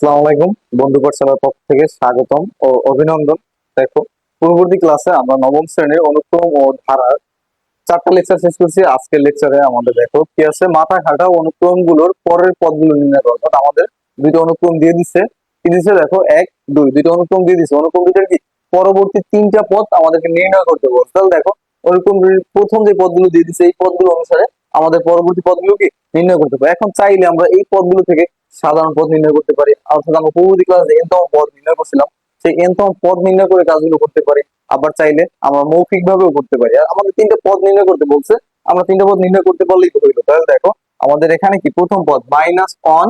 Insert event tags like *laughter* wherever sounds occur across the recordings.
আসসালামু আলাইকুম। বন্ধু পাঠশালার পক্ষ থেকে স্বাগতম ও অভিনন্দন। দেখো, পূর্ববর্তী ক্লাসে আমরা নবম শ্রেণির অনুক্রম ও ধারার চারটা লেকচার শেষ করছি। আজকের লেকচারে আমাদের দেখো কি আছে? মাথা ঘাটা পরের পদগুলো নির্ণয় অর্থাৎ আমাদের দুইটা অনুক্রম দিয়ে কি দেখো, এক, দুই। দুইটা অনুক্রম দিয়ে অনুক্রম দুইটার কি? পরবর্তী তিনটা পদ আমাদেরকে নির্ণয় করতে তাহলে দেখো অনুক্রম প্রথম যে পদগুলো দিয়ে দিচ্ছে এই পদগুলো অনুসারে আমাদের পরবর্তী পদগুলো কি? নির্ণয় করতে পারি এখন চাইলে আমরা এই পদগুলো থেকে সাধারণ পদ নির্ণয় করতে পারি। অর্থাৎ আমরা পূর্ববর্তী ক্লাসে এনতম পদ নির্ণয় করছিলাম। সেই এনতম পদ নির্ণয় করে কাজগুলো করতে পারি। আবার চাইলে আমরা মৌখিক ভাবেও করতে পারি। আর আমাদের তিনটা পদ নির্ণয় করতে বলছে। আমরা পদ নির্ণয় করতে পারলেই হইল। তাহলে দেখো, আমাদের এখানে কি? প্রথম পদ minus one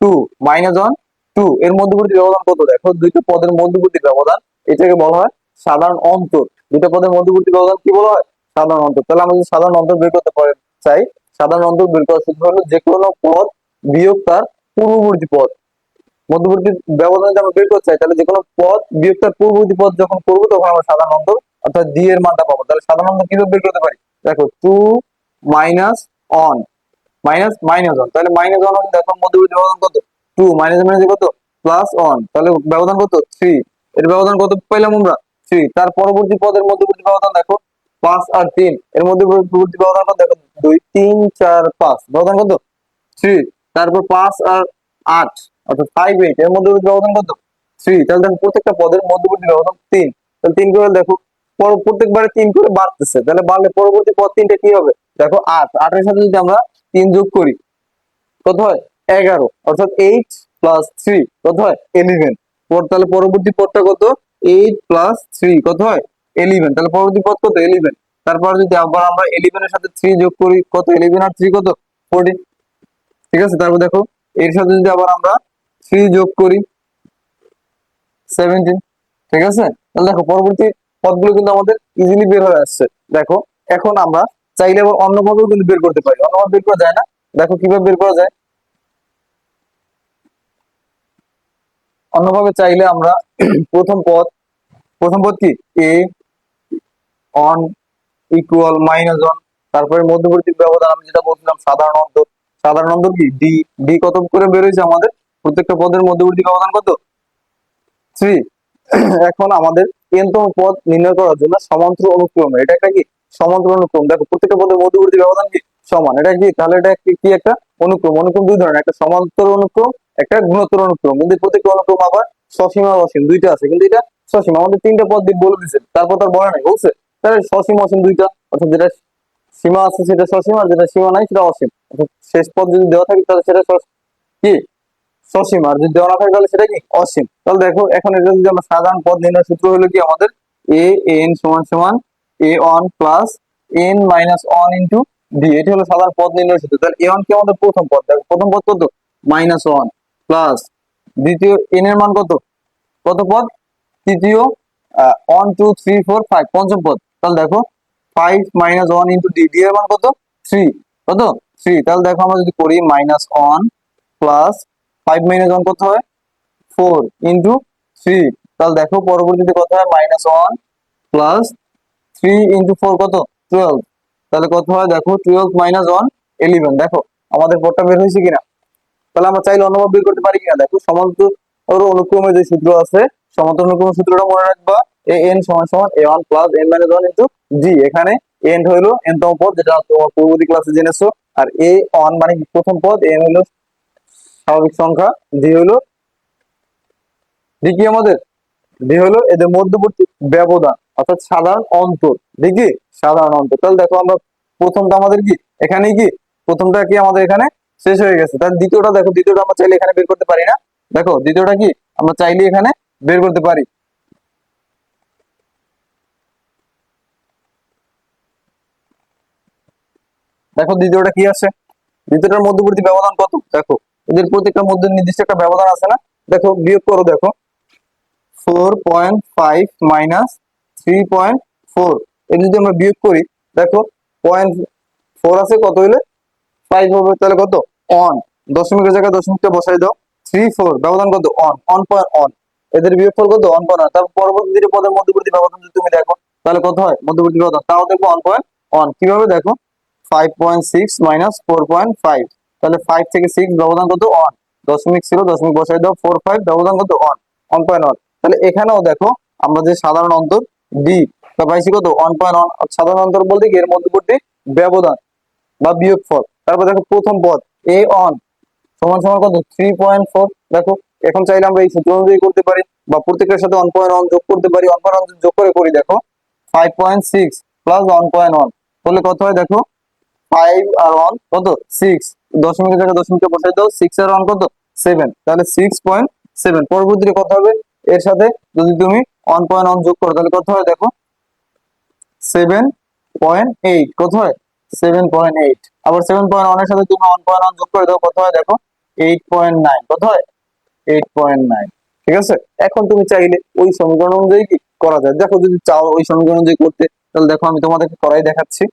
two minus one two এর মধ্যবর্তী ব্যবধান কত? দেখো, দুইটা পদের মধ্যবর্তী ব্যবধান। এটাকে বলা হয় সাধারণ অন্তর। দুইটা পদের মধ্যবর্তী ব্যবধান কি বলা হয়? সাধারণ অন্তর। তাহলে আমরা যদি সাধারণ অন্তর বের করতে পারি, চাই, সাধারণ অন্তর বের করার সূত্র হলো যে কোনো পদ বিয়োগ তার পূর্ববর্তী পদ। মধ্যবর্তী ব্যবধান আমরা বের করতে চাই, তাহলে যে কোনো পদ বিয়োগতার পূর্ববর্তী পদ যখন করব, তখন আমরা সাধারণ অন্তর অর্থাৎ ডি এর মানটা পাবো। তাহলে সাধারণ অন্তর কীভাবে বের করতে পারি? দেখো two minus one minus minus one তাহলে মাইনাস অন দেখো মধ্যবর্তী ব্যবধান কত? টু মাইনাস মাইনাস কত? প্লাস অন তাহলে ব্যবধান কত? থ্রি এর ব্যবধান কত পেলাম আমরা? থ্রি তার পরবর্তী পদের মধ্যবর্তী ব্যবধান দেখো, পাঁচ আর তিন, এর মধ্যবর্তী ব্যবধান কত? দেখো, দুই, তিন, চার, পাঁচ, ব্যবধান কত? থ্রি তারপর পাঁচ আর আট, অর্থাৎ ফাইভ এইট এর মধ্যবর্তী ব্যবধান কত? থ্রি তাহলে দেখো প্রত্যেকটা পদের মধ্যবর্তী ব্যবধান তিন। তাহলে তিন করে দেখো, পর- প্রত্যেকবারে তিন করে বাড়তেছে। তাহলে বাড়লে পরবর্তী পদ তিনটা কি হবে? দেখো আট। আটের সাথে যদি আমরা তিন যোগ করি, কত হয়? এগারো। অর্থাৎ এইট প্লাস থ্রি কত হয়? এলিভেন তাহলে পরবর্তী পদটা কত? এইট প্লাস থ্রি কত হয়? এলিভেন তাহলে পরবর্তী পদ কত? এলিভেন তারপর যদি আবার আমরা এলিভেন এর সাথে থ্রি যোগ করি, কত? এলিভেন আর থ্রি কত? ফোরটিন ঠিক আছে? তারপর দেখো, এর সাথে যদি আবার আমরা থ্রি যোগ করি সেভেন্টিন ঠিক আছে? তাহলে দেখো, পরবর্তী পদগুলো কিন্তু আমাদের ইজিলি বের হয়ে আসছে। দেখো, এখন আমরা চাইলে আবার অন্যভাবেও কিন্তু বের করতে পারি। অন্যভাবে বের করা যায় না। দেখো, কীভাবে বের করা যায়? অন্যভাবে চাইলে আমরা *clears throat* প্রথম পদ প্রথম পদ কি? A one equal minus one তারপরে মধ্যবর্তী ব্যবধান আমি যেটা বলছিলাম, সাধারণ অন্তর সাধারণ অন্তর কি? ডি ডি কত করে বেরোয়েছে আমাদের? প্রত্যেকটা পদের মধ্যবর্তী ব্যবধান কত? থ্রি এখন আমাদের এনতম পদ নির্ণয় করার জন্য সমান্তর অনুক্রম। এটা একটা কি? সমান্তর অনুক্রম। দেখো, প্রত্যেকটা পদের মধ্যবর্তী ব্যবধান কি? সমান। এটা কি? তাহলে এটা কি একটা? অনুক্রম। অনুক্রম দুই ধরনের। একটা সমান্তর অনুক্রম, একটা গুণোত্তর অনুক্রম। কিন্তু প্রত্যেকটা অনুক্রম আবার সসীমা অসীম। দুইটা আছে। কিন্তু এটা সসীম। আমাদের তিনটা পদ দিয়ে বলে দিছে। তারপর তার বলে নাই। বলছে তাহলে সসীম, অসীম দুইটা। অর্থাৎ যেটা সীমা আছে সেটা সসীম আর যেটা সীমা নাই সেটা অসীম। শেষ পদ যদি দেওয়া থাকে তাহলে সেটা কি? সসীম। আর যদি দেওয়া না থাকে তাহলে সেটা কি? অসীম। তাহলে দেখো, এখন এটা যদি আমরা সাধারণ পদ নির্ণয় সূত্র হলো কি আমাদের? এ এন সমান সমান A one plus N minus one into D এটি হলো সাধারণ পদ নির্ণয় সূত্র। তাহলে এ ওয়ান কি আমাদের প্রথম পদ? দেখো, প্রথম পদ কত? মাইনাস ওয়ান প্লাস দ্বিতীয় এন এর মান কত? কত পদ? তৃতীয় one two three four five পঞ্চম পদ। তাহলে দেখো five minus one into D D এর মান কত? থ্রি কত? থ্রি তাহলে দেখো আমরা যদি করি minus one plus five minus one কত হয়? ফোর ইন্টু থ্রি তাহলে দেখো পরবর্তীতে কত হয়? Minus one plus three into four কত? টুয়েলভ তাহলে কত হয়? দেখো টুয়েলভ মাইনাস ওয়ান ইলেভেন দেখো আমাদের পদটা বের হয়েছে কিনা? তাহলে আমরা চাইলে অন্যভাবে বের করতে পারি কিনা? দেখো সমান্তর অনুক্রমে যে সূত্র আছে সমান্তর অনুক্রম সূত্রটা মনে রাখবা এ এন সমান সমান A one plus N minus one into G, এখানে এন হইল এন তম পদ, যেটা তোমার পূর্ববর্তী ক্লাসে জেনেছো। আর এ ওয়ান মানে প্রথম পদ এন হইল স্বাভাবিক সংখ্যা হইল ডি কি আমাদের? ডি হলো এদের মধ্যবর্তী ব্যবধান, অর্থাৎ সাধারণ অন্তর দেখি সাধারণ অন্তর। তাহলে দেখো আমরা প্রথমটা আমাদের কি? এখানে কি? প্রথমটা কি আমাদের এখানে শেষ হয়ে গেছে। তাহলে দ্বিতীয়টা দেখো, দ্বিতীয়টা আমরা চাইলে এখানে বের করতে পারি না। দেখো, দ্বিতীয়টা কি? আমরা চাইলে এখানে বের করতে পারি। দেখো দ্বিতীয়টা কি আছে? দ্বিতীয়টার মধ্যবর্তী ব্যবধান কত? দেখো, এদের প্রত্যেকটার মধ্যে নির্দিষ্ট একটা ব্যবধান আছে না? দেখো, বিয়োগ করো, দেখো। Four point five minus three point four এটা যদি আমরা বিয়োগ করি, দেখো পয়েন্ট ফোর আছে কত হইলে? ফাইভ হবে, তাহলে কত? অন দশমিকের জায়গায় দশমিকটা বসাই দাও। থ্রি ফোর ব্যবধান কত? অন অন পয়েন্ট অন এদের বিয়োগফল কত? অন পয়েন্ট তারপর পরবর্তী পদের মধ্যবর্তী ব্যবধান যদি তুমি দেখো, তাহলে কত হয়? মধ্যবর্তী ব্যবধান। তাও দেখব অন পয়েন্ট অন কীভাবে দেখো? Five point six minus four point five তাহলে ফাইভ থেকে সিক্স ব্যবধান কত? অন দশমিক ছিল দশমিক বসাই দাও ফোর ফাইভ ব্যবধান কত? ওয়ান ওয়ান পয়েন্ট ওয়ান তাহলে এখানেও দেখো, আমরা যে সাধারণ অন্তর ডি তা পাইছি কত? ওয়ান পয়েন্ট ওয়ান সাধারণ অন্তর বলতে কি? এর মধ্যবর্তী ব্যবধান বা বিয়োগফল। তারপর দেখো প্রথম পদ এ অন সমান সমান কত? থ্রি পয়েন্ট ফোর দেখো, এখন চাইলে আমরা এই সূত্র অনুযায়ী করতে পারি বা প্রত্যেকের সাথে ওয়ান পয়েন্ট ওয়ান যোগ করতে পারি। ওয়ান পয়েন্ট ওয়ান যোগ করে করি, দেখো five point six plus one point one তাহলে কত হয়? দেখো ফাইভ আর ওয়ান কত? সিক্স দশমিকের জায়গায় দশমিকে বসাই দাও সিক্স আর ওয়ান কত? সেভেন তাহলে সিক্স পয়েন্ট সেভেন পরবর্তীতে কত হবে? এর সাথে যদি তুমি ওয়ান পয়েন্ট ওয়ান যোগ করো, তাহলে কত হয় দেখো? সেভেন পয়েন্ট এইট কত হয়? সেভেন পয়েন্ট এইট আবার সেভেন পয়েন্ট ওয়ানের সাথে তুমি ওয়ান পয়েন্ট ওয়ান যোগ করে দাও, কত হয় দেখো? এইট পয়েন্ট নাইন কত হয়? এইট পয়েন্ট নাইন ঠিক আছে? এখন তুমি চাইলে ওই সমীকরণ অনুযায়ী কি করা যায়? দেখো, যদি চাও ওই সমীকরণ অনুযায়ী করতে, তাহলে দেখো আমি তোমাদেরকে করাই দেখাচ্ছি।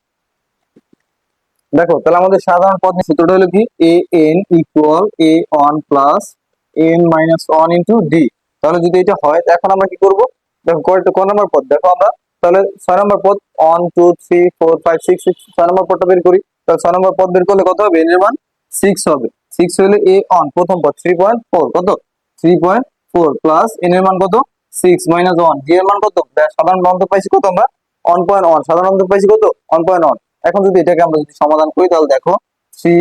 দেখো, তাহলে আমাদের সাধারণ পদ সূত্রটা হলো কি? A N equal A one plus N minus one into D তাহলে যদি এটা হয় এখন আমরা কি করব? দেখো কয়টা ক নম্বর পদ? দেখো আমরা, তাহলে ছয় নম্বর পদ one two three four five six six ছয় নম্বর পদটা বের করি। তাহলে ছয় নম্বর পদ বের করলে কত হবে? এন এর মান সিক্স হবে। সিক্স হলে এ অন প্রথম পদ থ্রি পয়েন্ট ফোর কত? Three point four plus N এর মান কত? সিক্স মাইনাস ওয়ান ডি এর মান কত? সাধারণ অন্তর পাইছি কত আমরা? ওয়ান পয়েন্ট ওয়ান সাধারণ অন্তর পাইছি কত? ওয়ান পয়েন্ট ওয়ান এখন যদি এটাকে আমরা যদি সমাধান করি, তাহলে দেখো থ্রি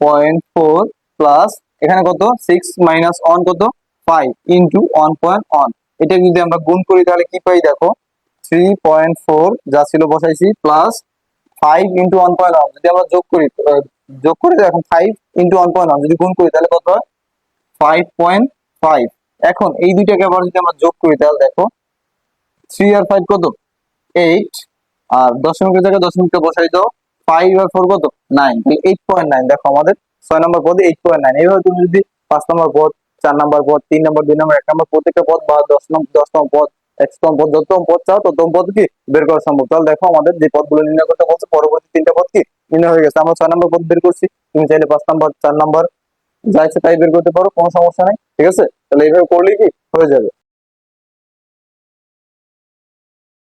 পয়েন্ট ফোর প্লাস এখানে কত? সিক্স মাইনাস ওয়ান কত? Five into one point one এটা যদি আমরা গুণ করি, তাহলে কি পাই দেখো? থ্রি পয়েন্ট ফোর যা ছিল বসাইছি plus five into one point one যদি আমরা যোগ করি যোগ করে দেখো five into one point one যদি গুণ করি, তাহলে কত হয়? ফাইভ পয়েন্ট ফাইভ এখন এই দুইটাকে আবার যদি আমরা যোগ করি, তাহলে দেখো থ্রি আর ফাইভ কত? এইট আর দশমিকের জায়গায় দশমিকটা বসাই দাও ফাইভ আর ফোর কত? নাইন এইট পয়েন্ট নাইন দেখো আমাদের ছয় নম্বর পদে এইট পয়েন্ট নাইন এইভাবে তুমি যদি পাঁচ নম্বর পদ, চার নম্বর পদ, তিন নম্বর দুই নম্বর এক নম্বর প্রত্যেকটা পদ বা দশ নম্বর দশতম পদ, একশতম পদ যতম পদ চাও ততম পদ কি বের করা সম্ভব। তাহলে দেখো আমাদের যে পদগুলো নির্ণয় করতে বলছে, পরবর্তী তিনটা পদ কি নির্ণয় হয়ে গেছে। আমরা ছয় নম্বর পদ বের করছি, তুমি চাইলে পাঁচ নম্বর চার নম্বর যা ইচ্ছে তাই বের করতে পারো, কোনো সমস্যা নাই, ঠিক আছে? তাহলে এইভাবে করলেই কি হয়ে যাবে।